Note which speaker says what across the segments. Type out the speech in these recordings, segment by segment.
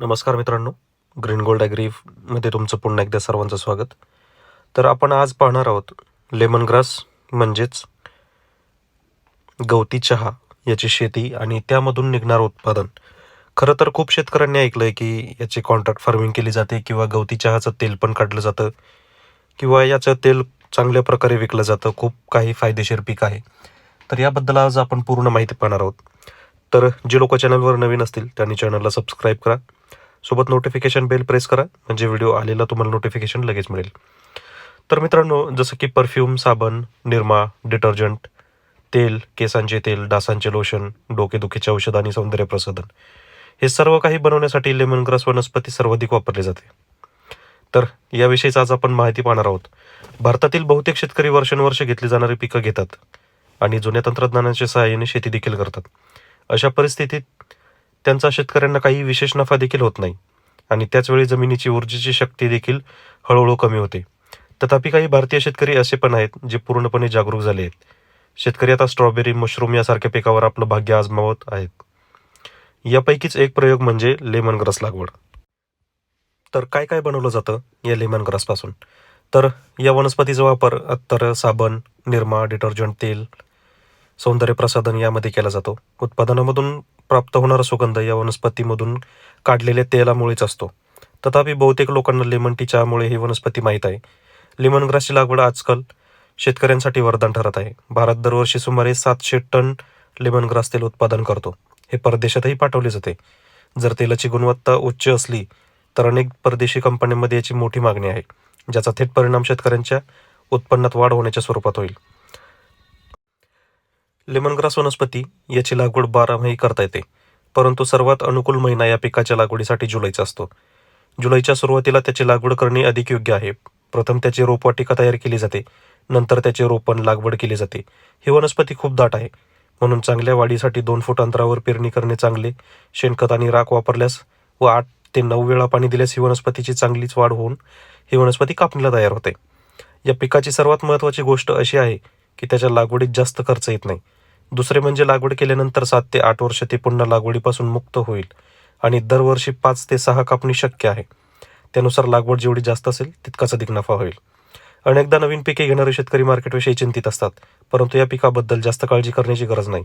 Speaker 1: नमस्कार मित्रांनो. Green gold ॲग्रीमध्ये तुमचं पुन्हा एकदा सर्वांचं स्वागत. तर आपण आज पाहणार आहोत लेमन ग्रास म्हणजेच गवती चहा याची शेती आणि त्यामधून निघणारं उत्पादन. खरं तर खूप शेतकऱ्यांनी ऐकलं आहे की याची कॉन्ट्रॅक्ट फार्मिंग केली जाते किंवा गवती चहाचं तेल पण काढलं जातं किंवा याचं तेल चांगल्या प्रकारे विकलं जातं खूप काही फायदेशीर पीक आहे. तर याबद्दल आज आपण पूर्ण माहिती पाहणार आहोत. तर जे लोक चॅनलवर नवीन असतील त्यांनी चॅनलला सबस्क्राईब करा. सोबत नोटिफिकेशन बेल प्रेस करा. म्हणजे व्हिडिओ आलेला तुम्हाला नोटिफिकेशन लगेच मिळेल. तर मित्रांनो जसं की परफ्यूम साबण निरमा डिटर्जंट तेल केसांचे तेल डासांचे लोशन डोकेदुखीचे औषध आणि सौंदर्य प्रसाधन हे सर्व काही बनवण्यासाठी लेमन ग्रास वनस्पती सर्वाधिक वापरले जाते. तर याविषयीच आज आपण माहिती पाहणार आहोत. भारतातील बहुतेक शेतकरी वर्षानुवर्षे घेतली जाणारी पिकं घेतात आणि जुन्या तंत्रज्ञानाच्या सहाय्याने शेती देखील करतात. अशा परिस्थितीत त्यांचा शेतकऱ्यांना काही विशेष नफा देखील होत नाही. आणि त्याचवेळी जमिनीची ऊर्जेची शक्ती देखील हळूहळू कमी होते. तथापि काही भारतीय शेतकरी असे पण आहेत जे पूर्णपणे जागरूक झाले आहेत. शेतकरी आता स्ट्रॉबेरी मशरूम यासारख्या पिकावर आपलं भाग्य आजमावत आहेत. यापैकीच एक प्रयोग म्हणजे लेमन ग्रास लागवड. तर काय काय बनवलं जातं या लेमन ग्रासपासून? तर या वनस्पतीचा वापर अत्तर साबण निरमा डिटर्जंट तेल सौंदर्य प्रसाधन यामध्ये केला जातो. उत्पादनामधून प्राप्त होणारा सुगंध या वनस्पतीमधून काढलेल्या तेलामुळेच असतो. तथापि बहुतेक लोकांना लेमन टी चहामुळे ही वनस्पती माहीत आहे. लेमन ग्रासची लागवड आजकाल शेतकऱ्यांसाठी वरदान ठरत आहे. भारत दरवर्षी सुमारे सातशे टन लेमन ग्रास तेल उत्पादन करतो. हे परदेशातही पाठवले जाते. जर तेलाची गुणवत्ता उच्च असली तर अनेक परदेशी कंपन्यांमध्ये याची मोठी मागणी आहे ज्याचा थेट परिणाम शेतकऱ्यांच्या उत्पन्नात वाढ होण्याच्या स्वरूपात होईल. लेमन ग्रास वनस्पती याची लागवड बारामाही करता येते परंतु सर्वात अनुकूल महिना या पिकाच्या लागवडीसाठी जुलैचा असतो. जुलैच्या सुरुवातीला त्याची लागवड करणे अधिक योग्य आहे. प्रथम त्याची रोपवाटिका तयार केली जाते नंतर त्याचे रोपण लागवड केली जाते. ही वनस्पती खूप दाट आहे. म्हणून चांगल्या वाढीसाठी दोन फूट अंतरावर पेरणी करणे चांगले. शेणखत आणि राख वापरल्यास व आठ ते नऊ वेळा पाणी दिल्यास ही वनस्पतीची चांगलीच वाढ होऊन ही वनस्पती कापणीला तयार होते. या पिकाची सर्वात महत्त्वाची गोष्ट अशी आहे की त्याच्या लागवडीत जास्त खर्च येत नाही. दुसरे म्हणजे लागवड केल्यानंतर सात ते आठ वर्ष ते पुन्हा लागवडीपासून मुक्त होईल आणि दरवर्षी पाच ते सहा कापणी शक्य आहे. त्यानुसार लागवड जेवढी जास्त असेल तितकाच अधिक नफा होईल. अनेकदा नवीन पिके घेणारे शेतकरी मार्केटविषयी चिंतित असतात परंतु या पिकाबद्दल जास्त काळजी करण्याची गरज नाही.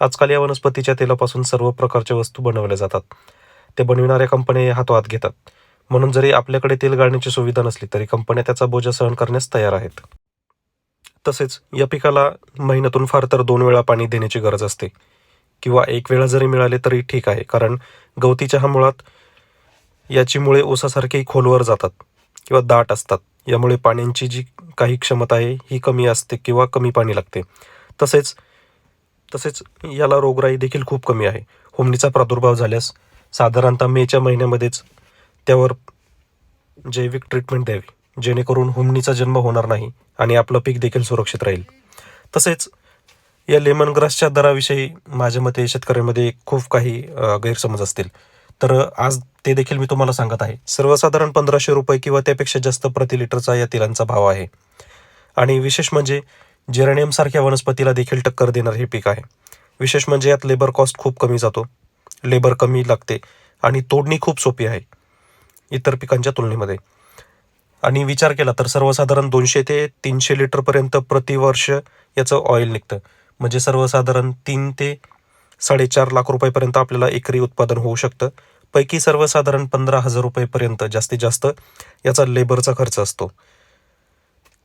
Speaker 1: आजकाल या वनस्पतीच्या तेलापासून सर्व प्रकारच्या वस्तू बनवल्या जातात. ते बनविणाऱ्या कंपन्या हातोहात घेतात. म्हणून जरी आपल्याकडे तेल गाळण्याची सुविधा नसली तरी कंपन्या त्याचा बोजा सहन करण्यास तयार आहेत. तसेच या पिकाला महिन्यातून फार तर दोन वेळा पाणी देण्याची गरज असते. किंवा एक वेळा जरी मिळाले तरी ठीक आहे कारण गवती चहा मुळात याची मुळे ऊसासारखी खोलवर जातात किंवा दाट असतात. यामुळे पाण्याची जी काही क्षमता आहे ही कमी असते किंवा कमी पाणी लागते. तसेच तसेच याला रोगराई देखील खूप कमी आहे. होमणीचा प्रादुर्भाव झाल्यास साधारणतः मेच्या महिन्यामध्येच त्यावर जैविक ट्रीटमेंट द्यावी. जेणेकरून हुमणीचा जन्म होणार नाही आणि आपलं पीक देखील सुरक्षित राहील. तसेच या लेमन ग्रासच्या दराविषयी माझ्या मते शेतकऱ्यांमध्ये खूप काही गैरसमज असतील. तर आज ते देखील मी तुम्हाला सांगत आहे. सर्वसाधारण पंधराशे रुपये किंवा त्यापेक्षा जास्त प्रति लिटरचा या तेलांचा भाव आहे. आणि विशेष म्हणजे जेरेनियमसारख्या वनस्पतीला देखील टक्कर देणार हे पीक आहे. विशेष म्हणजे यात लेबर कॉस्ट खूप कमी जातो. लेबर कमी लागते आणि तोडणी खूप सोपी आहे. इतर पिकांच्या तुलनेमध्ये. आणि विचार केला तर सर्वसाधारण दोनशे ते तीनशे लिटरपर्यंत प्रतिवर्ष याचं ऑइल निघतं. म्हणजे सर्वसाधारण तीन ते साडेचार लाख रुपयेपर्यंत आपल्याला एकरी उत्पादन होऊ शकतं. पैकी सर्वसाधारण पंधरा हजार रुपयेपर्यंत जास्तीत जास्त याचा लेबरचा खर्च असतो.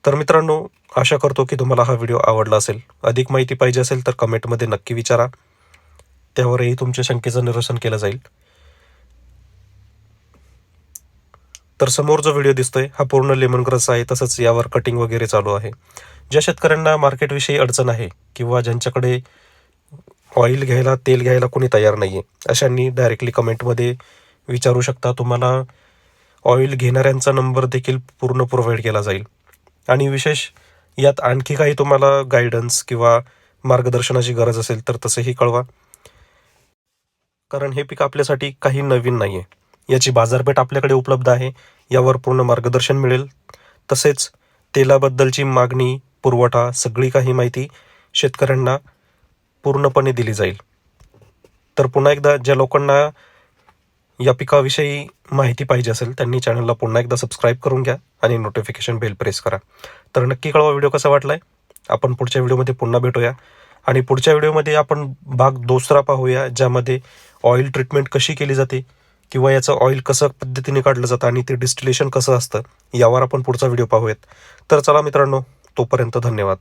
Speaker 1: तर मित्रांनो आशा करतो की तुम्हाला हा व्हिडिओ आवडला असेल. अधिक माहिती पाहिजे असेल तर कमेंटमध्ये नक्की विचारा. त्यावरही तुमच्या शंकेचं निरसन केलं जाईल. तर समोर जो व्हिडिओ दिसतोय. हा पूर्ण लेमन ग्रास आहे. तसंच यावर कटिंग वगैरे चालू आहे. ज्या शेतकऱ्यांना मार्केटविषयी अडचण आहे किंवा ज्यांच्याकडे ऑइल घ्यायला तेल घ्यायला कोणी तयार नाही आहे अशांनी डायरेक्टली कमेंटमध्ये विचारू शकता. तुम्हाला ऑइल घेणाऱ्यांचा नंबर देखील पूर्ण प्रोव्हाइड केला जाईल. आणि विशेष यात आणखी काही तुम्हाला गायडन्स किंवा मार्गदर्शनाची गरज असेल तर तसंही कळवा. कारण हे पीक आपल्यासाठी काही नवीन नाही आहे याची बाजारपेठ आपल्याकडे उपलब्ध आहे. यावर पूर्ण मार्गदर्शन मिळेल. तसेच तेलाबद्दलची मागणी पुरवठा सगळी काही माहिती शेतकऱ्यांना पूर्णपणे दिली जाईल. तर पुन्हा एकदा ज्या लोकांना या पिकाविषयी माहिती पाहिजे असेल त्यांनी चॅनलला पुन्हा एकदा सबस्क्राईब करून घ्या आणि नोटिफिकेशन बेल प्रेस करा. तर नक्की कळवा व्हिडिओ कसा वाटला आहे आपण पुढच्या व्हिडिओमध्ये पुन्हा भेटूया. आणि पुढच्या व्हिडिओमध्ये आपण भाग दुसरा पाहूया ज्यामध्ये ऑइल ट्रीटमेंट कशी केली जाते. किंवा याचं ऑइल कसं पद्धतीने काढलं जातं आणि ते डिस्टिलेशन कसं असतं यावर आपण पुढचा व्हिडिओ पाहूयात. तर चला मित्रांनो तोपर्यंत धन्यवाद.